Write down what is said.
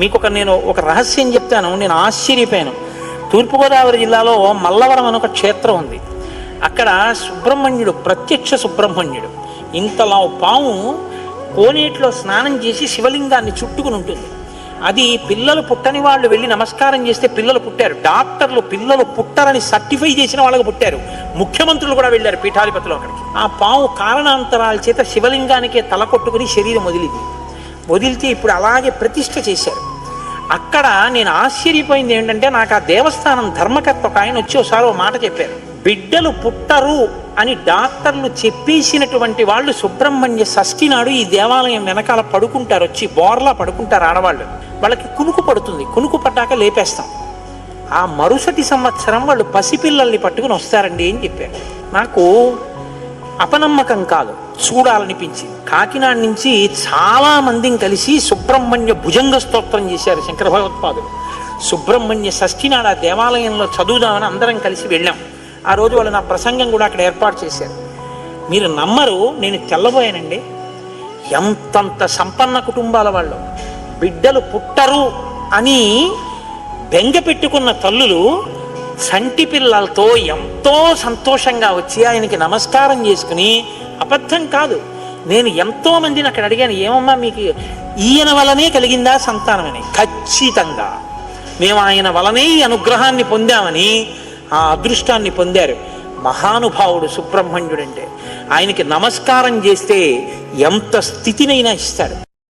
మీకు ఒక నేను ఒక రహస్యం చెప్తాను నేను ఆశ్చర్యపోయాను. తూర్పుగోదావరి జిల్లాలో మల్లవరం అని ఒక క్షేత్రం ఉంది. అక్కడ సుబ్రహ్మణ్యుడు ప్రత్యక్ష సుబ్రహ్మణ్యుడు. ఇంతలా పాము కోనేటిలో స్నానం చేసి శివలింగాన్ని చుట్టుకుని ఉంటుంది. అది పిల్లలు పుట్టని వాళ్ళు వెళ్ళి నమస్కారం చేస్తే పిల్లలు పుట్టారు. డాక్టర్లు పిల్లలు పుట్టరని సర్టిఫై చేసిన వాళ్ళకి పుట్టారు. ముఖ్యమంత్రులు కూడా వెళ్ళారు పీఠాధిపతులు అక్కడికి. ఆ పాము కారణాంతరాల చేత శివలింగానికే తల కొట్టుకుని శరీరం వదిలింది. వదిలితే ఇప్పుడు అలాగే ప్రతిష్ఠ చేశారు. అక్కడ నేను ఆశ్చర్యపోయింది ఏంటంటే నాకు ఆ దేవస్థానం ధర్మకర్త ఒక ఆయన వచ్చి ఒకసారి ఒక మాట చెప్పారు. బిడ్డలు పుట్టరు అని డాక్టర్లు చెప్పేసినటువంటి వాళ్ళు సుబ్రహ్మణ్య షష్ఠి నాడు ఈ దేవాలయం వెనకాల పడుకుంటారు వచ్చి బోర్లా పడుకుంటారు ఆడవాళ్ళు. వాళ్ళకి కునుకు పడుతుంది. కునుకు పట్టాక లేపేస్తాం. ఆ మరుసటి సంవత్సరం వాళ్ళు పసిపిల్లల్ని పట్టుకుని వస్తారండి అని చెప్పారు. నాకు అపనమ్మకం కాదు. చూడాలనిపించింది. కాకినాడ నుంచి చాలామందిని కలిసి సుబ్రహ్మణ్య భుజంగ స్తోత్రం చేశారు శంకర భగవత్పాదులు. సుబ్రహ్మణ్య షష్ఠి నాడు ఆ దేవాలయంలో చదువుదామని అందరం కలిసి వెళ్ళాం. ఆ రోజు వాళ్ళు నా ప్రసంగం కూడా అక్కడ ఏర్పాటు చేశారు. మీరు నమ్మరు నేను తెల్లబోయానండి. ఎంతంత సంపన్న కుటుంబాల వాళ్ళు. బిడ్డలు పుట్టరు అని బెంగ పెట్టుకున్న తల్లులు సంటి పిల్లలతో ఎంతో సంతోషంగా వచ్చి ఆయనకి నమస్కారం చేసుకుని అబద్ధం కాదు. నేను ఎంతో మందిని అక్కడ అడిగాను ఏమమ్మా మీకు ఈయన వలనే కలిగిందా సంతానమని? ఖచ్చితంగా. మేము ఆయన వలనే ఈ అనుగ్రహాన్ని పొందామని ఆ అదృష్టాన్ని పొందారు. మహానుభావుడు సుబ్రహ్మణ్యుడంటే ఆయనకి నమస్కారం చేస్తే ఎంత స్థితినైనా ఇస్తాడు.